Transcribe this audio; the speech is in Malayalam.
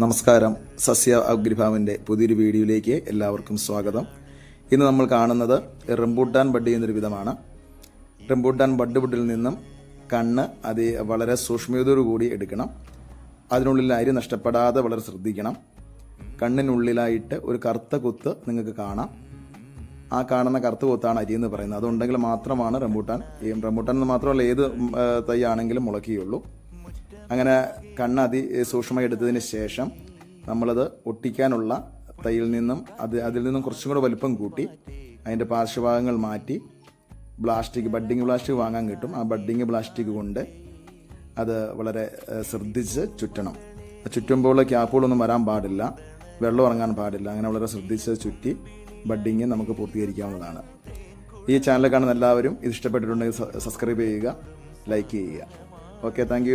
നമസ്കാരം. സസ്യ അഗ്രിഭാവിന്റെ പുതിയൊരു വീഡിയോയിലേക്ക് എല്ലാവർക്കും സ്വാഗതം. ഇന്ന് നമ്മൾ കാണുന്നത് റംബൂട്ടാൻ ബഡ് എന്നൊരു വിധമാണ്. റംബൂട്ടാൻ ബഡ് ബുഡിൽ നിന്നും കണ്ണ് അത് വളരെ സൂക്ഷ്മതയോടുകൂടി എടുക്കണം. അതിനുള്ളിൽ അരി നഷ്ടപ്പെടാതെ വളരെ ശ്രദ്ധിക്കണം. കണ്ണിനുള്ളിലായിട്ട് ഒരു കറുത്ത കുത്ത് നിങ്ങൾക്ക് കാണാം. ആ കാണുന്ന കറുത്ത കുത്താണ് അരി എന്ന് പറയുന്നത്. അതുണ്ടെങ്കിൽ മാത്രമാണ് റംബൂട്ടാൻ ഈ റംബൂട്ടാൻ മാത്രമല്ല ഏത് തൈ ആണെങ്കിലും മുളയ്ക്കുകയുള്ളൂ. അങ്ങനെ കണ്ണ് അതി സൂക്ഷ്മമായി എടുത്തതിന് ശേഷം നമ്മളത് ഒട്ടിക്കാനുള്ള തൈയിൽ നിന്നും അത് അതിൽ നിന്നും കുറച്ചും കൂടെ വലുപ്പം കൂട്ടി അതിന്റെ പാർശ്വഭാഗങ്ങൾ മാറ്റി പ്ലാസ്റ്റിക് ബഡ്ഡിങ് പ്ലാസ്റ്റിക് വാങ്ങാൻ കിട്ടും. ആ ബഡ്ഡിങ് പ്ലാസ്റ്റിക് കൊണ്ട് അത് വളരെ ശ്രദ്ധിച്ച് ചുറ്റണം. ചുറ്റുമ്പോൾ ക്യാപ്പുകളൊന്നും വരാൻ പാടില്ല. വെള്ളം ഇറങ്ങാൻ പാടില്ല. അങ്ങനെ വളരെ ശ്രദ്ധിച്ച് ചുറ്റി ബഡ്ഡിങ് നമുക്ക് പൂർത്തീകരിക്കാവുന്നതാണ്. ഈ ചാനൽ കാണുന്ന എല്ലാവരും ഇത് ഇഷ്ടപ്പെട്ടിട്ടുണ്ടെങ്കിൽ സബ്സ്ക്രൈബ് ചെയ്യുക ലൈക്ക് ചെയ്യുക. Okay thank